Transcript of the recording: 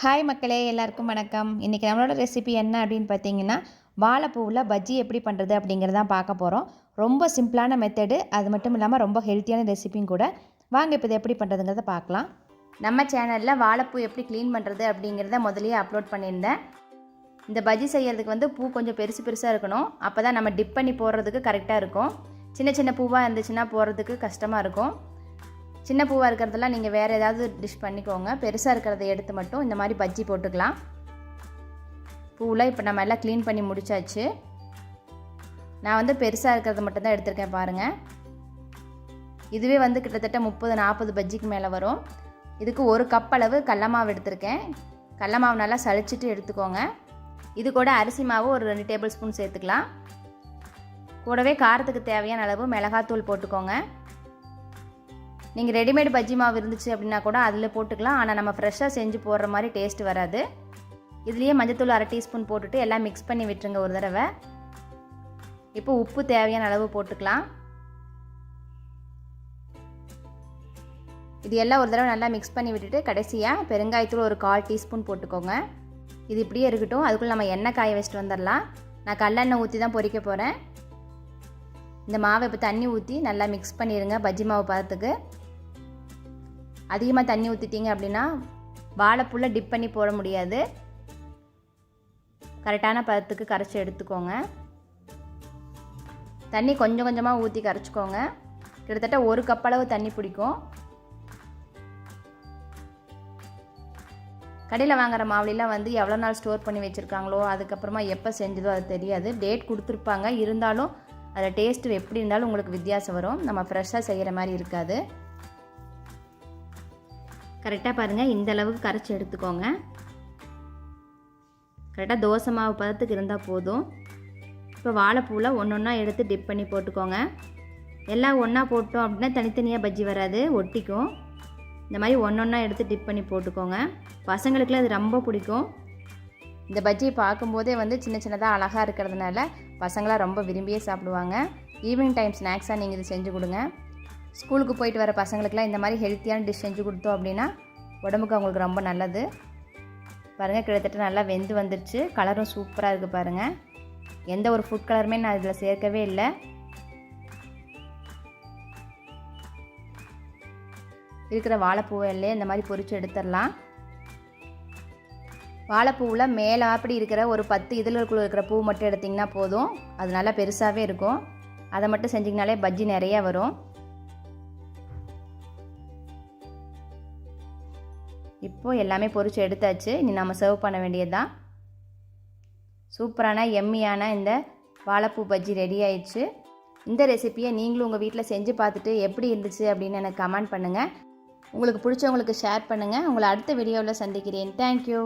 Hi மக்களே எல்லாருக்கும் வணக்கம். இன்றைக்கி நம்மளோட ரெசிபி என்ன அப்படின்னு பார்த்தீங்கன்னா வாழைப்பூவில் பஜ்ஜி எப்படி பண்ணுறது அப்படிங்கிறதான் பார்க்க போகிறோம் ரொம்ப சிம்பிளான மெத்தடு அது மட்டும் இல்லாமல் ரொம்ப ஹெல்த்தியான ரெசிபியும் கூட. வாங்க இப்போ இது எப்படி பண்ணுறதுங்கிறத பார்க்கலாம். நம்ம சேனலில் வாழைப்பூ எப்படி க்ளீன் பண்ணுறது அப்படிங்கிறத முதலியே அப்லோட் பண்ணியிருந்தேன். இந்த பஜ்ஜி செய்கிறதுக்கு வந்து பூ கொஞ்சம் பெருசு பெருசாக இருக்கணும். அப்போ தான் நம்ம டிப் பண்ணி போடுறதுக்கு கரெக்டாக இருக்கும். சின்ன சின்ன பூவாக இருந்துச்சுன்னா போடுறதுக்கு கஷ்டமாக இருக்கும். சின்ன பூவாக இருக்கிறதெல்லாம் நீங்கள் வேறு ஏதாவது டிஷ் பண்ணிக்கோங்க. பெருசாக இருக்கிறத எடுத்து மட்டும் இந்த மாதிரி பஜ்ஜி போட்டுக்கலாம். பூவில் இப்போ நம்ம எல்லாம் க்ளீன் பண்ணி முடிச்சாச்சு. நான் வந்து பெருசாக இருக்கிறத மட்டும்தான் எடுத்திருக்கேன் பாருங்கள் இதுவே வந்து கிட்டத்தட்ட முப்பது நாற்பது பஜ்ஜிக்கு மேலே வரும். இதுக்கு ஒரு கப் அளவு கடல மாவு எடுத்திருக்கேன். கடல மாவு நல்லா சளிச்சிட்டு எடுத்துக்கோங்க. இது கூட அரிசி மாவு ஒரு ரெண்டு டேபிள் ஸ்பூன் சேர்த்துக்கலாம். கூடவே காரத்துக்கு தேவையான அளவு மிளகாத்தூள் போட்டுக்கோங்க. நீங்கள் ரெடிமேட் பஜ்ஜி மாவு இருந்துச்சு அப்படின்னா கூட அதில் போட்டுக்கலாம். ஆனால் நம்ம ஃப்ரெஷ்ஷாக செஞ்சு போடுற மாதிரி டேஸ்ட் வராது. இதுலேயே மஞ்சத்தூள் அரை டீஸ்பூன் போட்டுட்டு எல்லாம் மிக்ஸ் பண்ணி விட்டுருங்க ஒரு தடவை. இப்போ உப்பு தேவையான அளவு போட்டுக்கலாம். இது எல்லாம் ஒரு தடவை நல்லா மிக்ஸ் பண்ணி விட்டுட்டு கடைசியாக பெருங்காயத்தூள் ஒரு கால் டீஸ்பூன் போட்டுக்கோங்க. இது இப்படியே இருக்கட்டும். அதுக்குள்ளே நம்ம எண்ணெய் காய வச்சுட்டு வந்துடலாம். நான் கல்லெண்ணெய் ஊற்றி தான் பொரிக்க போகிறேன் இந்த மாவை இப்போ தண்ணி ஊற்றி நல்லா மிக்ஸ் பண்ணிடுங்க பஜ்ஜி மாவு பதத்துக்கு. அதிகமாக தண்ணி ஊற்றிட்டீங்க அப்படின்னா வாழைப்புள்ள டிப் பண்ணி போட முடியாது. கரெக்டான பதத்துக்கு கரைச்சி எடுத்துக்கோங்க. தண்ணி கொஞ்சம் கொஞ்சமாக ஊற்றி கரைச்சிக்கோங்க. கிட்டத்தட்ட ஒரு கப் அளவு தண்ணி பிடிக்கும். கடையில் வாங்குற மாவுலாம் வந்து எவ்வளோ நாள் ஸ்டோர் பண்ணி வச்சுருக்காங்களோ அதுக்கப்புறமா எப்போ செஞ்சதோ அது தெரியாது. டேட் கொடுத்துருப்பாங்க. இருந்தாலும் அதில் டேஸ்ட்டு எப்படி இருந்தாலும் உங்களுக்கு வித்தியாசம் வரும். நம்ம ஃப்ரெஷ்ஷாக செய்கிற மாதிரி இருக்காது. கரெக்டாக பாருங்கள் இந்த அளவுக்கு கரைச்சி எடுத்துக்கோங்க. கரெக்டாக தோசை மாவு பதத்துக்கு இருந்தால் போதும். இப்போ வாழைப்பூவில் ஒன்று ஒன்றா எடுத்து டிப் பண்ணி போட்டுக்கோங்க. எல்லாம் ஒன்றா போட்டோம் அப்படின்னா தனித்தனியாக பஜ்ஜி வராது. ஒட்டிக்கும். இந்த மாதிரி ஒன்று ஒன்றா எடுத்து டிப் பண்ணி போட்டுக்கோங்க. பசங்களுக்குலாம் அது ரொம்ப பிடிக்கும். இந்த பஜ்ஜியை பார்க்கும்போதே வந்து சின்ன சின்னதாக அழகாக இருக்கிறதுனால பசங்களாம் ரொம்ப விரும்பியே சாப்பிடுவாங்க. ஈவினிங் டைம் ஸ்நாக்ஸாக நீங்கள் இது செஞ்சு கொடுங்க. ஸ்கூலுக்கு போயிட்டு வர பசங்களுக்குலாம் இந்த மாதிரி ஹெல்த்தியான டிஷ் செஞ்சு கொடுத்தோம் அப்படின்னா உடம்புக்கு அவங்களுக்கு ரொம்ப நல்லது. பாருங்கள் கிட்டத்தட்ட நல்லா வெந்து வந்துடுச்சு கலரும் சூப்பராக இருக்குது பாருங்கள் எந்த ஒரு ஃபுட் கலருமே நான் இதில் சேர்க்கவே இல்லை. இருக்கிற வாழைப்பூவிலே இந்த மாதிரி பொரித்து எடுத்துடலாம். வாழைப்பூவில் மேலே அப்படி இருக்கிற ஒரு பத்து இதழ்களுக்குள்ள இருக்கிற பூ மட்டும் எடுத்திங்கன்னா போதும். அது நல்லா பெருசாகவே இருக்கும். அதை மட்டும் செஞ்சிங்கனாலே பஜ்ஜி நிறையா வரும். இப்போது எல்லாமே பொரிச்சு எடுத்தாச்சு. இனி நம்ம சர்வ் பண்ண வேண்டியது தான் சூப்பரான எம்மியான இந்த வாழைப்பூ பஜ்ஜி ரெடி ஆயிடுச்சு. இந்த ரெசிப்பியை நீங்களும் உங்கள் வீட்டில் செஞ்சு பார்த்துட்டு எப்படி இருந்துச்சு அப்படின்னு எனக்கு கமெண்ட் பண்ணுங்கள் உங்களுக்கு பிடிச்சவங்களுக்கு ஷேர் பண்ணுங்கள் உங்களை அடுத்த வீடியோவில் சந்திக்கிறேன். தேங்க்யூ